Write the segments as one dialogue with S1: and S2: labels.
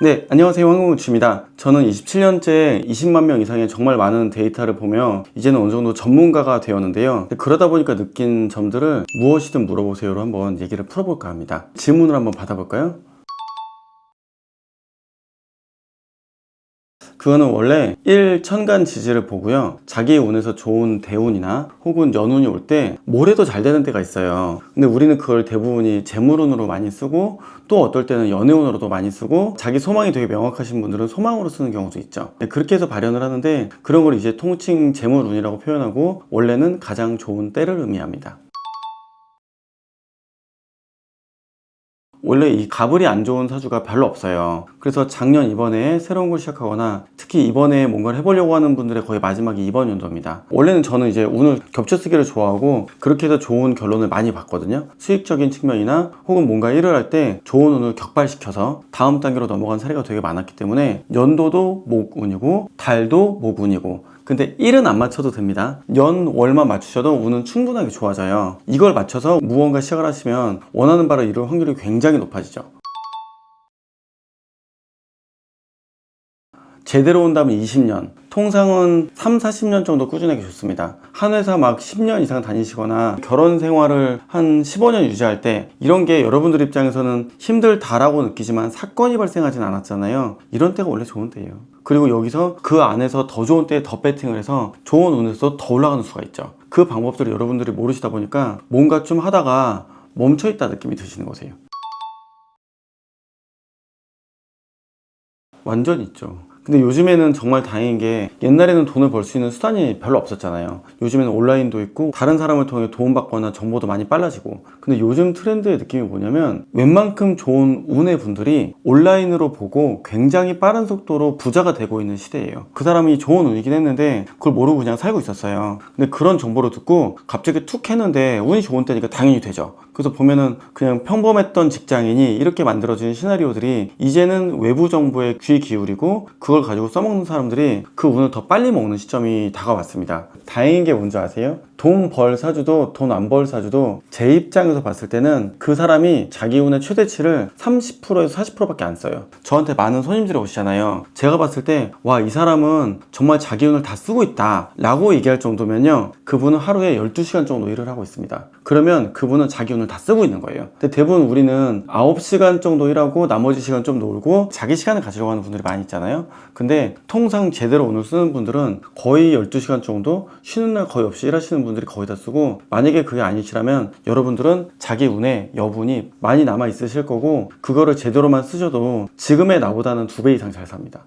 S1: 네, 안녕하세요. 황금우치입니다. 저는 27년째 20만 명 이상의 정말 많은 데이터를 보며 이제는 어느 정도 전문가가 되었는데요. 그러다 보니까 느낀 점들을 무엇이든 물어보세요로 한번 얘기를 풀어볼까 합니다. 질문을 한번 받아볼까요? 그거는 원래 1천간 지지를 보고요. 자기의 운에서 좋은 대운이나 혹은 연운이 올때 뭐래도 잘 되는 때가 있어요. 근데 우리는 그걸 대부분이 재물운으로 많이 쓰고 또 어떨 때는 연애운으로도 많이 쓰고 자기 소망이 되게 명확하신 분들은 소망으로 쓰는 경우도 있죠. 네, 그렇게 해서 발현을 하는데 그런 걸 이제 통칭 재물운이라고 표현하고 원래는 가장 좋은 때를 의미합니다. 원래 이 가불이 안 좋은 사주가 별로 없어요. 그래서 작년 이번에 새로운 걸 시작하거나 특히 이번에 뭔가를 해보려고 하는 분들의 거의 마지막이 이번 연도입니다. 원래는 저는 이제 운을 겹쳐쓰기를 좋아하고 그렇게 해서 좋은 결론을 많이 봤거든요. 수익적인 측면이나 혹은 뭔가 일을 할 때 좋은 운을 격발시켜서 다음 단계로 넘어간 사례가 되게 많았기 때문에 연도도 목운이고 달도 목운이고 근데 1은 안 맞춰도 됩니다. 연, 월만 맞추셔도 운은 충분하게 좋아져요. 이걸 맞춰서 무언가 시작을 하시면 원하는 바를 이룰 확률이 굉장히 높아지죠. 제대로 온다면 20년, 통상은 3, 40년 정도 꾸준하게 좋습니다. 한 회사 막 10년 이상 다니시거나 결혼 생활을 한 15년 유지할 때 이런 게 여러분들 입장에서는 힘들다라고 느끼지만 사건이 발생하진 않았잖아요. 이런 때가 원래 좋은 때예요. 그리고 여기서 그 안에서 더 좋은 때에 더 배팅을 해서 좋은 운에서 더 올라가는 수가 있죠. 그 방법들을 여러분들이 모르시다 보니까 뭔가 좀 하다가 멈춰있다 느낌이 드시는 거세요. 완전 있죠. 근데 요즘에는 정말 다행인 게 옛날에는 돈을 벌 수 있는 수단이 별로 없었잖아요. 요즘에는 온라인도 있고 다른 사람을 통해 도움받거나 정보도 많이 빨라지고 근데 요즘 트렌드의 느낌이 뭐냐면 웬만큼 좋은 운의 분들이 온라인으로 보고 굉장히 빠른 속도로 부자가 되고 있는 시대예요. 그 사람이 좋은 운이긴 했는데 그걸 모르고 그냥 살고 있었어요. 근데 그런 정보를 듣고 갑자기 툭 했는데 운이 좋은 때니까 당연히 되죠. 그래서 보면은 그냥 평범했던 직장인이 이렇게 만들어진 시나리오들이 이제는 외부 정보에 귀 기울이고 그걸 가지고 써먹는 사람들이 그 운을 더 빨리 먹는 시점이 다가왔습니다. 다행인 게 뭔지 아세요? 돈 벌 사주도 돈 안 벌 사주도 제 입장에서 봤을 때는 그 사람이 자기 운의 최대치를 30%에서 40%밖에 안 써요. 저한테 많은 손님들이 오시잖아요. 제가 봤을 때 와 이 사람은 정말 자기 운을 다 쓰고 있다 라고 얘기할 정도면요. 그분은 하루에 12시간 정도 일을 하고 있습니다. 그러면 그분은 자기 운을 다 쓰고 있는 거예요. 근데 대부분 우리는 9시간 정도 일하고 나머지 시간 좀 놀고 자기 시간을 가지려고 하는 분들이 많이 있잖아요. 근데 통상 제대로 운을 쓰는 분들은 거의 12시간 정도 쉬는 날 거의 없이 일하시는 분들이 거의 다 쓰고 만약에 그게 아니시라면 여러분들은 자기 운에 여분이 많이 남아 있으실 거고 그거를 제대로만 쓰셔도 지금의 나보다는 두 배 이상 잘 삽니다.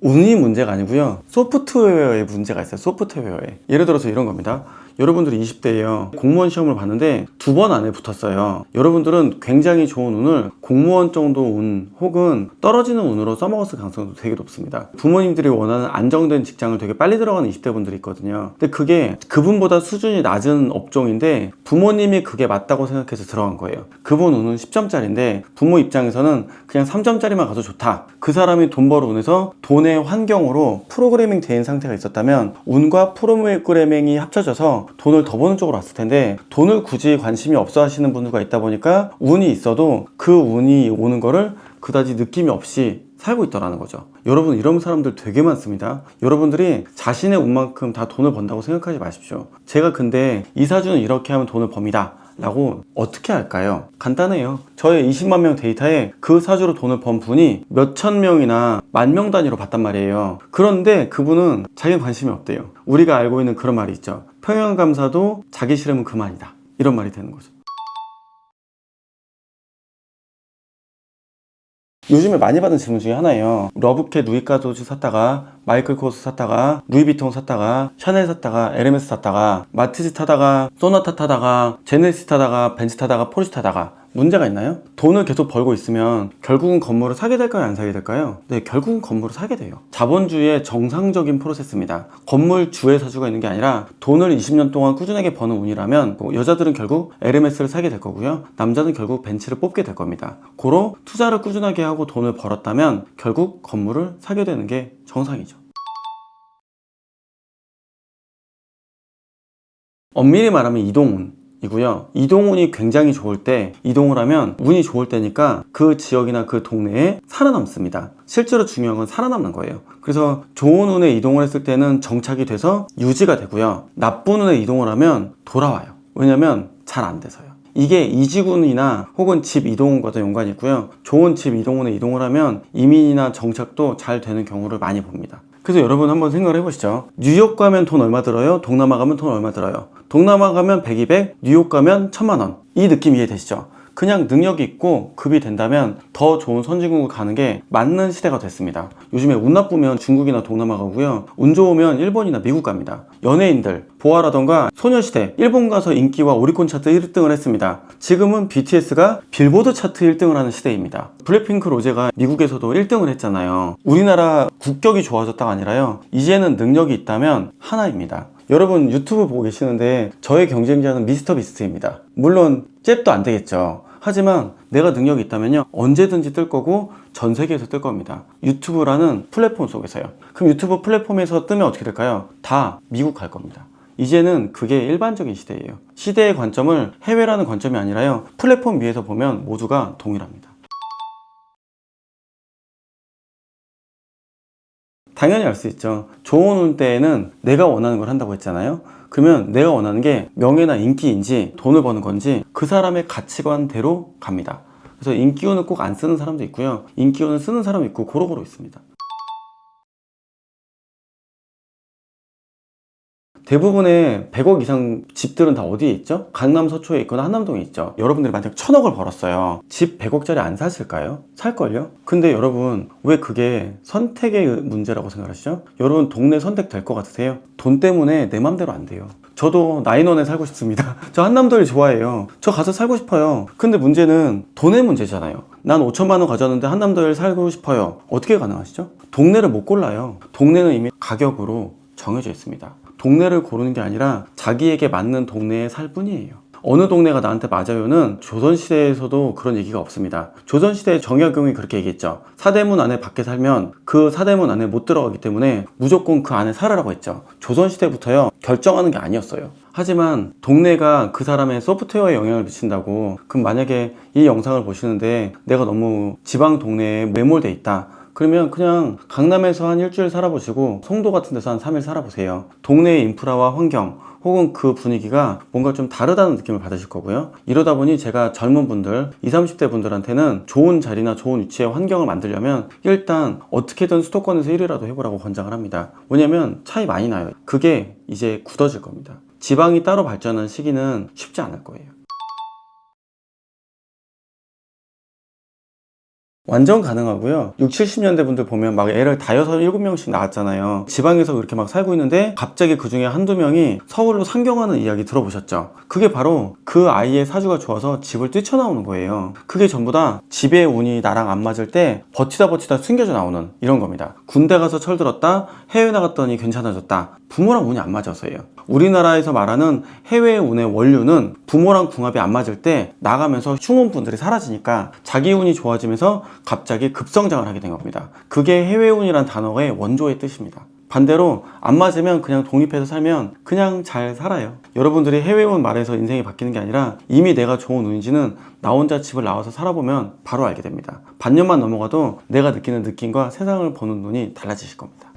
S1: 운이 문제가 아니고요. 소프트웨어에 문제가 있어요. 소프트웨어에. 예를 들어서 이런 겁니다. 여러분들이 20대예요. 공무원 시험을 봤는데 두 번 안에 붙었어요. 여러분들은 굉장히 좋은 운을 공무원 정도 운 혹은 떨어지는 운으로 써먹었을 가능성도 되게 높습니다. 부모님들이 원하는 안정된 직장을 되게 빨리 들어가는 20대 분들이 있거든요. 근데 그게 그분보다 수준이 낮은 업종인데 부모님이 그게 맞다고 생각해서 들어간 거예요. 그분 운은 10점짜리인데 부모 입장에서는 그냥 3점짜리만 가도 좋다. 그 사람이 돈 벌어 운에서 돈의 환경으로 프로그래밍 된 상태가 있었다면 운과 프로그래밍이 합쳐져서 돈을 더 버는 쪽으로 왔을 텐데 돈을 굳이 관심이 없어 하시는 분들과 있다 보니까 운이 있어도 그 운이 오는 거를 그다지 느낌이 없이 살고 있더라는 거죠. 여러분 이런 사람들 되게 많습니다. 여러분들이 자신의 운만큼 다 돈을 번다고 생각하지 마십시오. 제가 근데 이 사주는 이렇게 하면 돈을 법니다. 라고 어떻게 할까요? 간단해요. 저의 20만 명 데이터에 그 사주로 돈을 번 분이 몇천 명이나 만 명 단위로 봤단 말이에요. 그런데 그분은 자기 관심이 없대요. 우리가 알고 있는 그런 말이 있죠. 평양감사도 자기 싫으면 그만이다. 이런 말이 되는 거죠. 요즘에 많이 받은 질문 중에 하나예요. 러브캣 누이카 도즈 샀다가 마이클 코스 샀다가 루이비통 샀다가 샤넬 샀다가 에르메스 샀다가 마티즈 타다가 소나타 타다가 제네시스 타다가 벤츠 타다가 포르쉐 타다가 문제가 있나요? 돈을 계속 벌고 있으면 결국은 건물을 사게 될까요? 안 사게 될까요? 네, 결국은 건물을 사게 돼요. 자본주의의 정상적인 프로세스입니다. 건물주의 사주가 있는 게 아니라 돈을 20년 동안 꾸준하게 버는 운이라면 뭐 여자들은 결국 에르메스를 사게 될 거고요. 남자는 결국 벤츠를 뽑게 될 겁니다. 고로 투자를 꾸준하게 하고 돈을 벌었다면 결국 건물을 사게 되는 게 정상이죠. 엄밀히 말하면 이동운. 이고요. 이동운이 굉장히 좋을 때 이동을 하면 운이 좋을 때니까 그 지역이나 그 동네에 살아남습니다. 실제로 중요한 건 살아남는 거예요. 그래서 좋은 운에 이동을 했을 때는 정착이 돼서 유지가 되고요. 나쁜 운에 이동을 하면 돌아와요. 왜냐면 잘 안 돼서요. 이게 이지군이나 혹은 집 이동운과도 연관이 있고요. 좋은 집 이동운에 이동을 하면 이민이나 정착도 잘 되는 경우를 많이 봅니다. 그래서 여러분 한번 생각을 해보시죠. 뉴욕 가면 돈 얼마 들어요? 동남아 가면 돈 얼마 들어요? 동남아 가면 100, 200, 뉴욕 가면 1000만 원. 이 느낌 이해되시죠? 그냥 능력이 있고 급이 된다면 더 좋은 선진국을 가는 게 맞는 시대가 됐습니다. 요즘에 운 나쁘면 중국이나 동남아 가고요. 운 좋으면 일본이나 미국 갑니다. 연예인들, 보아라던가 소녀시대, 일본 가서 인기와 오리콘 차트 1등을 했습니다. 지금은 BTS가 빌보드 차트 1등을 하는 시대입니다. 블랙핑크 로제가 미국에서도 1등을 했잖아요. 우리나라 국격이 좋아졌다가 아니라요. 이제는 능력이 있다면 하나입니다. 여러분 유튜브 보고 계시는데 저의 경쟁자는 미스터 비스트입니다. 물론 잽도 안 되겠죠. 하지만 내가 능력이 있다면요 언제든지 뜰 거고 전 세계에서 뜰 겁니다. 유튜브라는 플랫폼 속에서요. 그럼 유튜브 플랫폼에서 뜨면 어떻게 될까요? 다 미국 갈 겁니다. 이제는 그게 일반적인 시대예요. 시대의 관점을 해외라는 관점이 아니라요 플랫폼 위에서 보면 모두가 동일합니다. 당연히 알 수 있죠. 좋은 운 때에는 내가 원하는 걸 한다고 했잖아요. 그러면 내가 원하는 게 명예나 인기인지 돈을 버는 건지 그 사람의 가치관대로 갑니다. 그래서 인기운을 꼭 안 쓰는 사람도 있고요. 인기운을 쓰는 사람도 있고 고루고루 있습니다. 대부분의 100억 이상 집들은 다 어디에 있죠? 강남 서초에 있거나 한남동에 있죠. 여러분들이 만약 천억을 벌었어요. 집 100억짜리 안 사실까요? 살걸요? 근데 여러분 왜 그게 선택의 문제라고 생각하시죠? 여러분 동네 선택 될 것 같으세요? 돈 때문에 내 맘대로 안 돼요. 저도 나인원에 살고 싶습니다. 저 한남동을 좋아해요. 저 가서 살고 싶어요. 근데 문제는 돈의 문제잖아요. 난 5천만 원 가졌는데 한남동에 살고 싶어요. 어떻게 가능하시죠? 동네를 못 골라요. 동네는 이미 가격으로 정해져 있습니다. 동네를 고르는 게 아니라 자기에게 맞는 동네에 살 뿐이에요. 어느 동네가 나한테 맞아요는 조선시대에서도 그런 얘기가 없습니다. 조선시대 정약용이 그렇게 얘기했죠. 사대문 안에 밖에 살면 그 사대문 안에 못 들어가기 때문에 무조건 그 안에 살아라고 했죠. 조선시대부터요, 결정하는 게 아니었어요. 하지만 동네가 그 사람의 소프트웨어에 영향을 미친다고 그럼 만약에 이 영상을 보시는데 내가 너무 지방 동네에 매몰돼 있다. 그러면 그냥 강남에서 한 일주일 살아보시고 송도 같은 데서 한 3일 살아보세요. 동네의 인프라와 환경 혹은 그 분위기가 뭔가 좀 다르다는 느낌을 받으실 거고요. 이러다 보니 제가 젊은 분들, 20, 30대 분들한테는 좋은 자리나 좋은 위치의 환경을 만들려면 일단 어떻게든 수도권에서 1위라도 해보라고 권장을 합니다. 왜냐면 차이 많이 나요. 그게 이제 굳어질 겁니다. 지방이 따로 발전하는 시기는 쉽지 않을 거예요. 완전 가능하고요. 6, 70년대 분들 보면 막 애를 다여섯, 일곱 명씩 낳았잖아요. 지방에서 그렇게 막 살고 있는데 갑자기 그 중에 한두 명이 서울로 상경하는 이야기 들어보셨죠? 그게 바로 그 아이의 사주가 좋아서 집을 뛰쳐나오는 거예요. 그게 전부 다 집의 운이 나랑 안 맞을 때 버티다 버티다 숨겨져 나오는 이런 겁니다. 군대 가서 철들었다, 해외 나갔더니 괜찮아졌다. 부모랑 운이 안 맞아서예요. 우리나라에서 말하는 해외 운의 원류는 부모랑 궁합이 안 맞을 때 나가면서 흉운분들이 사라지니까 자기 운이 좋아지면서 갑자기 급성장을 하게 된 겁니다. 그게 해외 운이란 단어의 원조의 뜻입니다. 반대로 안 맞으면 그냥 독립해서 살면 그냥 잘 살아요. 여러분들이 해외운 말에서 인생이 바뀌는 게 아니라 이미 내가 좋은 운인지는 나 혼자 집을 나와서 살아보면 바로 알게 됩니다. 반년만 넘어가도 내가 느끼는 느낌과 세상을 보는 눈이 달라지실 겁니다.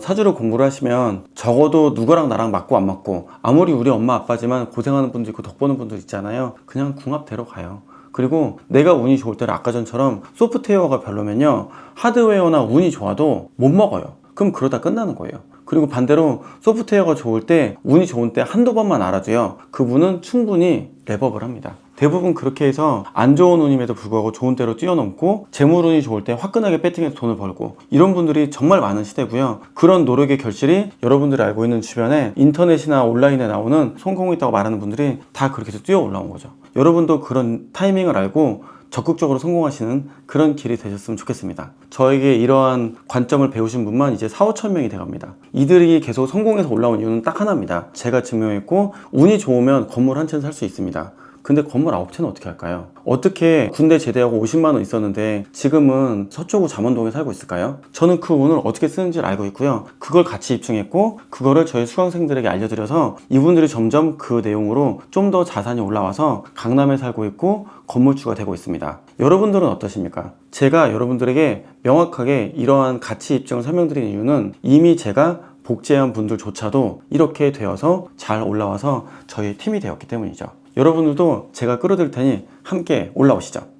S1: 사주를 공부를 하시면 적어도 누구랑 나랑 맞고 안 맞고 아무리 우리 엄마 아빠지만 고생하는 분도 있고 덕 보는 분도 있잖아요. 그냥 궁합대로 가요. 그리고 내가 운이 좋을 때는 아까 전처럼 소프트웨어가 별로면요. 하드웨어나 운이 좋아도 못 먹어요. 그럼 그러다 끝나는 거예요. 그리고 반대로 소프트웨어가 좋을 때 운이 좋은 때 한두 번만 알아도요. 그분은 충분히 랩업을 합니다 대부분 그렇게 해서 안 좋은 운임에도 불구하고 좋은 때로 뛰어넘고 재물운이 좋을 때 화끈하게 배팅해서 돈을 벌고 이런 분들이 정말 많은 시대고요 그런 노력의 결실이 여러분들이 알고 있는 주변에 인터넷이나 온라인에 나오는 성공이 있다고 말하는 분들이 다 그렇게 해서 뛰어 올라온 거죠 여러분도 그런 타이밍을 알고 적극적으로 성공하시는 그런 길이 되셨으면 좋겠습니다. 저에게 이러한 관점을 배우신 분만 이제 4, 5천 명이 돼갑니다. 이들이 계속 성공해서 올라온 이유는 딱 하나입니다. 제가 증명했고 운이 좋으면 건물 한 채는 살 수 있습니다. 근데 건물 9채는 어떻게 할까요? 어떻게 군대 제대하고 50만 원 있었는데 지금은 서초구 잠원동에 살고 있을까요? 저는 그 운을 어떻게 쓰는지를 알고 있고요. 그걸 같이 입증했고 그거를 저희 수강생들에게 알려드려서 이분들이 점점 그 내용으로 좀 더 자산이 올라와서 강남에 살고 있고 건물주가 되고 있습니다. 여러분들은 어떠십니까? 제가 여러분들에게 명확하게 이러한 가치 입증을 설명드린 이유는 이미 제가 복제한 분들조차도 이렇게 되어서 잘 올라와서 저희 팀이 되었기 때문이죠. 여러분들도 제가 끌어들 테니 함께 올라오시죠.